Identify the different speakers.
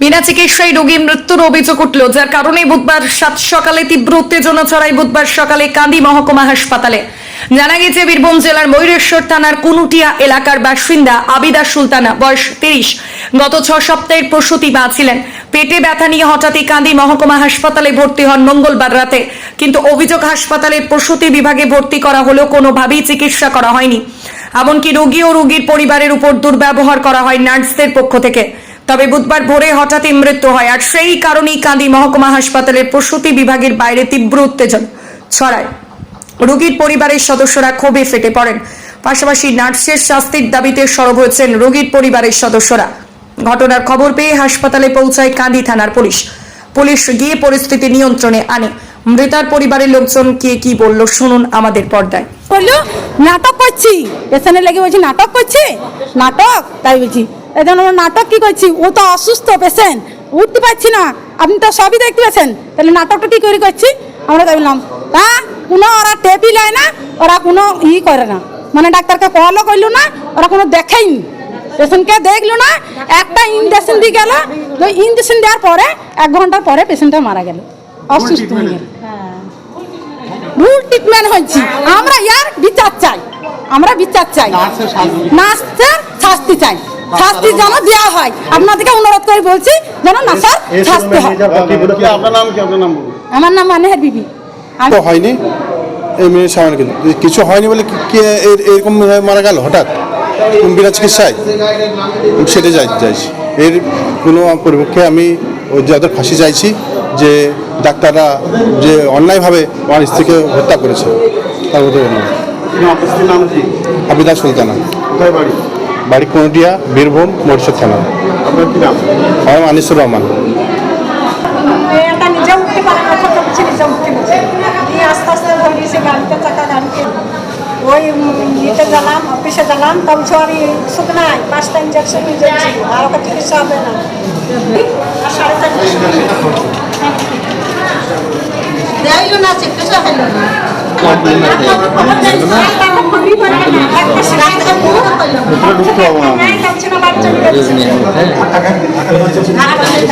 Speaker 1: বিনা চিকিৎসায় রোগী মৃত্যুর অভিযোগ উঠল, যার কারণে বুধবার সাত সকালে তীব্র উত্তেজনা ছড়ায় বুধবার সকালে কান্দি মহকুমা হাসপাতালে। জানা গেছে বীরভূম জেলার ময়ূরেশ্বর থানার কুনুটিয়া এলাকার বাসিন্দা আবিদা সুলতানা, বয়স তিরিশ, গত ছ সপ্তাহের প্রসূতি মা ছিলেন। পেটে ব্যথা নিয়ে হঠাৎই কান্দি মহকুমা হাসপাতালে ভর্তি হন মঙ্গলবার রাতে। কিন্তু অভিযোগ, হাসপাতালের প্রসূতি বিভাগে ভর্তি করা হলেও কোনোভাবেই চিকিৎসা করা হয়নি। এমনকি রোগী ও রোগীর পরিবারের উপর দুর্ব্যবহার করা হয় নার্সদের পক্ষ থেকে। তবে বুধবার ভোরে হঠাৎই মৃত্যু হয়, আর সেই কারণেই কান্দি মহকুমা হাসপাতালের প্রসূতি বিভাগের বাইরে তীব্র উত্তেজনা ছড়ায়। রোগীর পরিবারের সদস্যরা ক্ষোভে ফেটে পড়েন। পাশাপাশি নার্সের শাস্তির দাবিতে সরব হয়েছেন রোগীর পরিবারের সদস্যরা। ঘটনার খবর পেয়ে হাসপাতালে পৌঁছায় কান্দি থানার পুলিশ। পুলিশ গিয়ে পরিস্থিতি নিয়ন্ত্রণে আনে। মৃতার পরিবারের লোকজন কে কি বলল শুনুন আমাদের পর্দায়।
Speaker 2: বলল, নাটক করছি। পেছনে লেগে বলছি, নাটক করছি? নাটক? তাই বলছি। আমরা নাটক কি করছি? ও তো অসুস্থ পেশেন্ট উঠতে পারছি না। আপনি তো সবই দেখতে পাচ্ছেন। তাহলে নাটকটা কি করে করছি? আমরা তাই বললাম তা কোনো ওরা টেপি নেয় না ওরা কোনো ই করে না। মানে ডাক্তারকে কলও করল না ওরা কোনো দেখাইনি। পেশেন্টকে দেখল না একটা ইঞ্জেকশন দিয়ে গেল। ওই ইঞ্জেকশন দেওয়ার পরে এক ঘণ্টার পরে পেশেন্টটা মারা গেল। অসুস্থ হয়ে গেল। ভুল ট্রিটমেন্ট হয়েছি। আমরা ইয়ার বিচার চাই। আমরা বিচার চাই। নার্সের শাস্তি চাই। শাস্তি যেন দেওয়া হয়। আপনাদেরকে অনুরোধ করে বলছি যেন নার্সের শাস্তি হয়।
Speaker 3: আপনার নাম কি? আপনার নাম
Speaker 2: আমার নাম মানেহের বিবি।
Speaker 4: হয়নি? এই মেয়ে সামান্য কিছু কিছু হয়নি বলে কি- এরকম মারা গেল হঠাৎ? বিনা চিকিৎসায়? সেটা যাই চাইছি এর কোনো পরিপক্ষে আমি ওই যাদের ফাঁসি চাইছি যে ডাক্তাররা যে অন্যায়ভাবে আমার স্ত্রীকে হত্যা করেছে। তার মধ্যে
Speaker 3: স্ত্রীর
Speaker 4: আবিদা সুলতানা।
Speaker 3: বাড়ি
Speaker 4: বাড়ি বীরভূম মরিশদ থানা।
Speaker 3: আপনার কি নাম?
Speaker 4: আমার আনিসুর রহমান।
Speaker 5: ওই ইয়েতে গেলাম অফিসে গেলাম তখন সরি সুখ নাই পাঁচটা ইঞ্জেকশন নিয়েছি আর ওকে চিকিৎসা হবে না। আর সাড়ে চার
Speaker 3: ঢুকতে পারব না।
Speaker 5: అక్కడ